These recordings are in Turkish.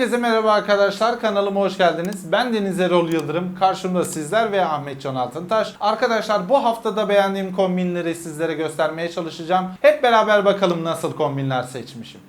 Herkese merhaba arkadaşlar. Kanalıma hoş geldiniz. Ben Deniz Erol Yıldırım. Karşımda sizler ve Ahmet Can Altıntaş. Arkadaşlar bu haftada beğendiğim kombinleri sizlere göstermeye çalışacağım. Hep beraber bakalım nasıl kombinler seçmişim.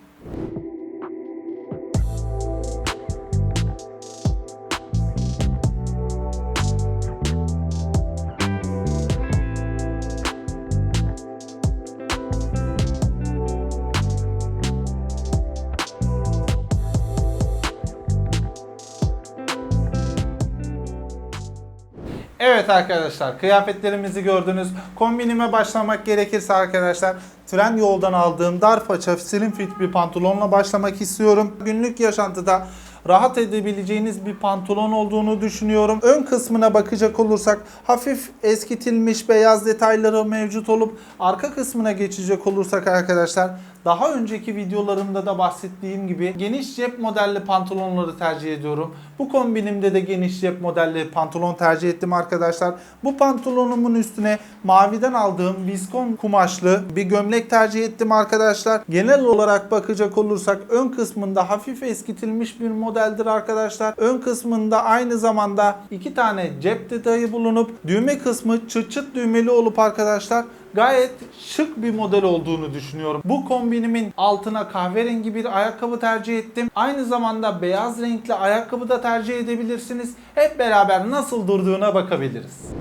Evet arkadaşlar kıyafetlerimizi gördünüz. Kombinime başlamak gerekirse arkadaşlar tren yoldan aldığım dar paça slim fit bir pantolonla başlamak istiyorum. Günlük yaşantıda rahat edebileceğiniz bir pantolon olduğunu düşünüyorum. Ön kısmına bakacak olursak hafif eskitilmiş beyaz detayları mevcut olup arka kısmına geçecek olursak arkadaşlar daha önceki videolarımda da bahsettiğim gibi geniş cep modelli pantolonları tercih ediyorum. Bu kombinimde de geniş cep modelli pantolon tercih ettim arkadaşlar. Bu pantolonumun üstüne maviden aldığım viskon kumaşlı bir gömlek tercih ettim arkadaşlar. Genel olarak bakacak olursak ön kısmında hafif eskitilmiş bir modeldir arkadaşlar. Ön kısmında aynı zamanda iki tane cep detayı bulunup düğme kısmı çıt çıt düğmeli olup arkadaşlar gayet şık bir model olduğunu düşünüyorum. Bu kombinimin altına kahverengi bir ayakkabı tercih ettim. Aynı zamanda beyaz renkli ayakkabı da tercih edebilirsiniz. Hep beraber nasıl durduğuna bakabiliriz.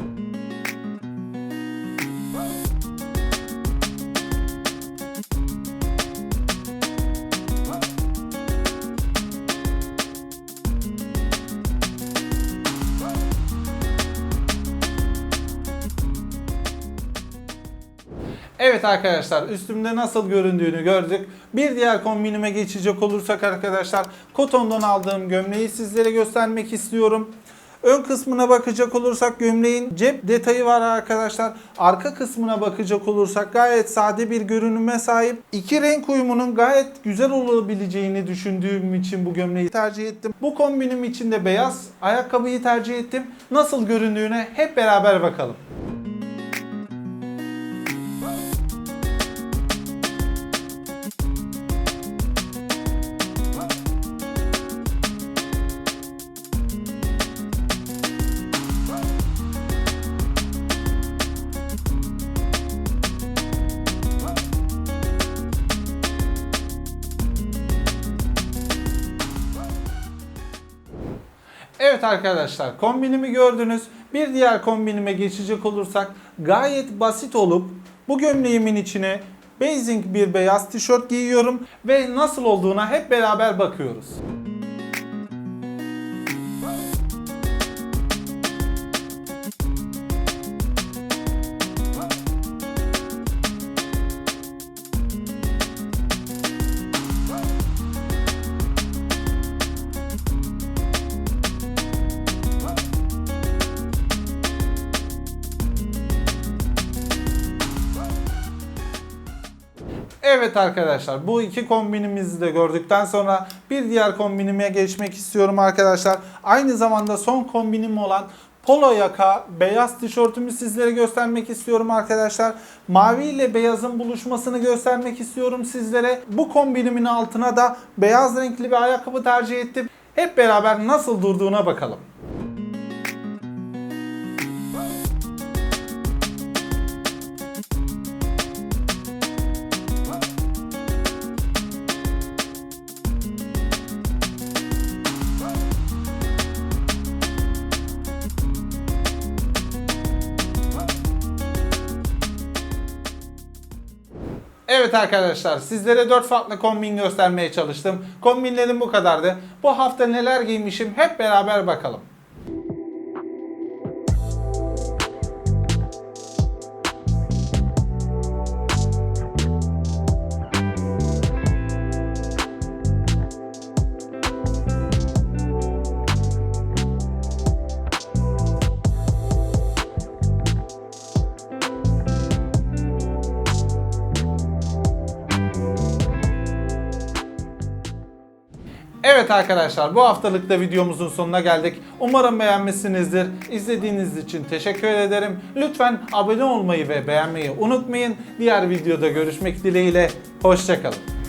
Evet arkadaşlar üstümde nasıl göründüğünü gördük. Bir diğer kombinime geçecek olursak arkadaşlar kotondan aldığım gömleği sizlere göstermek istiyorum. Ön kısmına bakacak olursak gömleğin cep detayı var arkadaşlar. Arka kısmına bakacak olursak gayet sade bir görünüme sahip. İki renk uyumunun gayet güzel olabileceğini düşündüğüm için bu gömleği tercih ettim. Bu kombinim için de beyaz ayakkabıyı tercih ettim. Nasıl göründüğüne hep beraber bakalım. Evet arkadaşlar kombinimi gördünüz. Bir diğer kombinime geçecek olursak gayet basit olup bu gömleğimin içine basic bir beyaz tişört giyiyorum ve nasıl olduğuna hep beraber bakıyoruz. Evet arkadaşlar bu iki kombinimizi de gördükten sonra bir diğer kombinime geçmek istiyorum arkadaşlar. Aynı zamanda son kombinim olan polo yaka beyaz tişörtümü sizlere göstermek istiyorum arkadaşlar. Mavi ile beyazın buluşmasını göstermek istiyorum sizlere. Bu kombinimin altına da beyaz renkli bir ayakkabı tercih ettim. Hep beraber nasıl durduğuna bakalım. Evet arkadaşlar sizlere 4 farklı kombin göstermeye çalıştım. Kombinlerim bu kadardı. Bu hafta neler giymişim hep beraber bakalım. Evet arkadaşlar bu haftalık da videomuzun sonuna geldik. Umarım beğenmişsinizdir. İzlediğiniz için teşekkür ederim. Lütfen abone olmayı ve beğenmeyi unutmayın. Diğer videoda görüşmek dileğiyle. Hoşçakalın.